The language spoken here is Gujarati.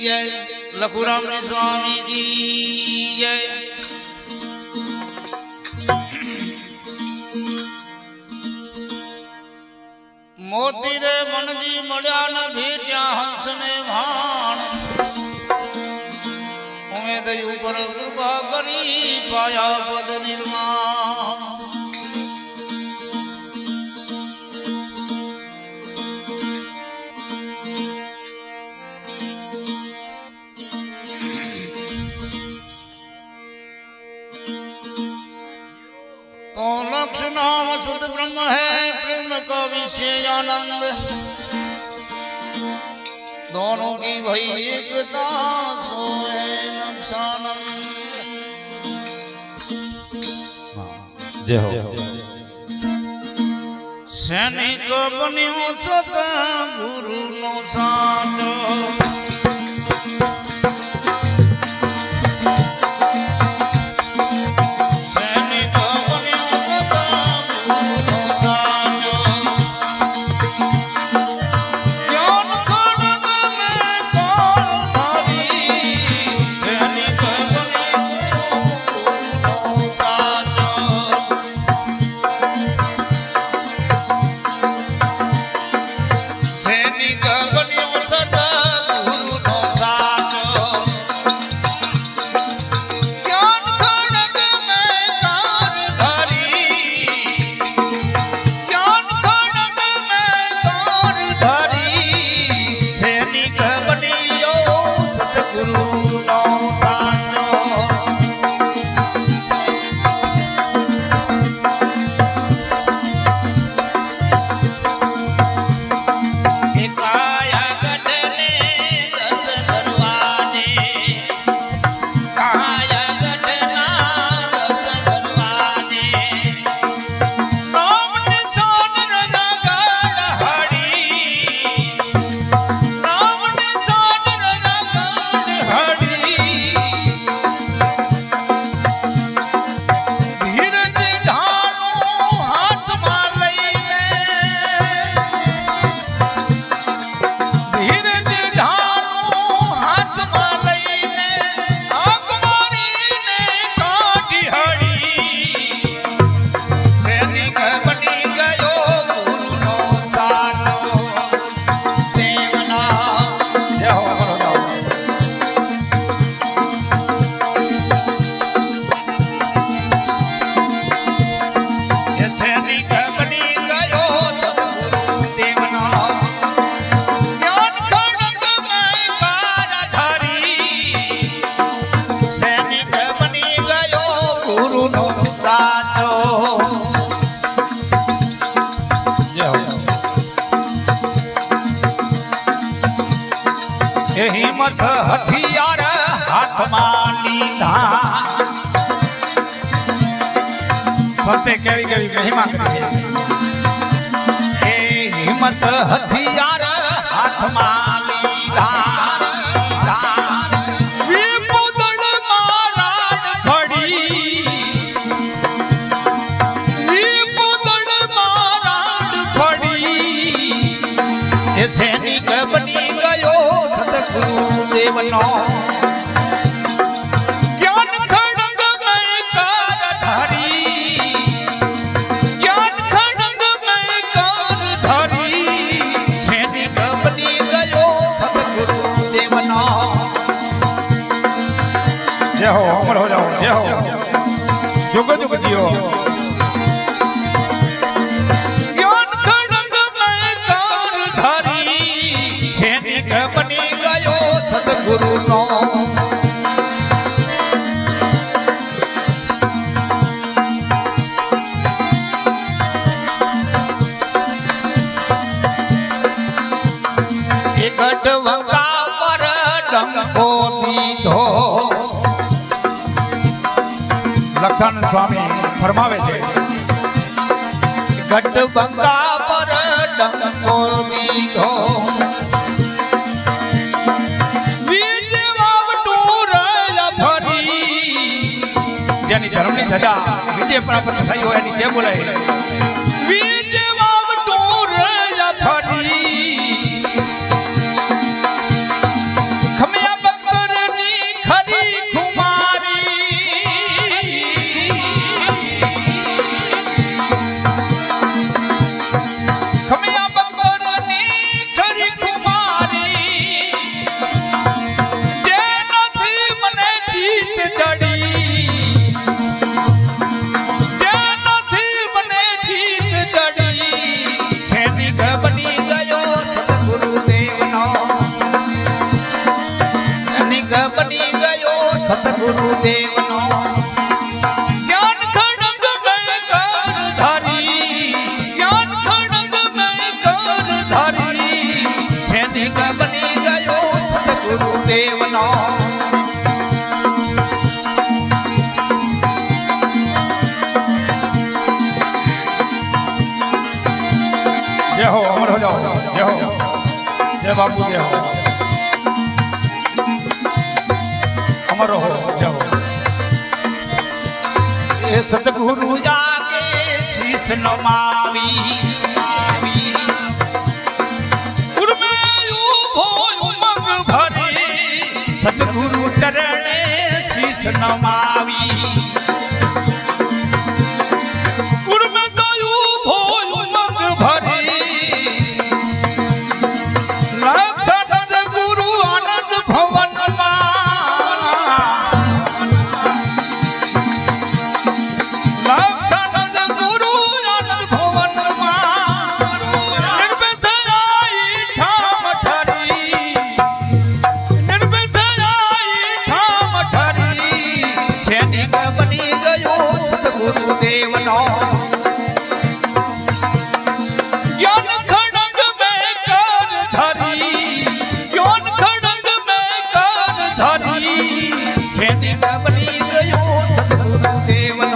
જય. લખુરામ સ્વામી કી જય. મોતી રે મનજી મળ્યા ને છે આનંદ દોનો કી ભઈ એકતા સોએ નક્ષાનંદ જય હો સૈનિક બન્યો સત ગુરુ નો સાથ એ હિંમત હથિયાર હાથમાં લીધા સંતે કેવી કેવી મહિમા કરી એ હિંમત હથિયાર હાથમાં લીધા વિપુદળ મારાણ દેવનો. જય હો અમર હો જાઓ જય હો. જુગ જુગ જીઓ સદગુરુનો એકટ વંકા પર ડંકો સ્વામી ફરમાવે છે ગઢ બંકા પર ડંકો દીધો જેની ધર્મની ધજા વિજય પ્રાપ્ત થઈ હોય એની જે બોલાય. સતગુરુ દેવનો. જ્ઞાન ખડગ મેં કર ધારી. જ્ઞાન ખડગ મેં કર ધારી. છેનિક બની ગયો સતગુરુ દેવનો. જય હો અમર હો જાઓ. જય હો. જય બાપુ જય હો. અમર હો જય હો એ સતગુરુ જાગે શીશ નમાવી સતગુરુ ચરણે શીશ નમાવી દેવનો ધરી. છેનિક ગયો સતગુરુ દેવનો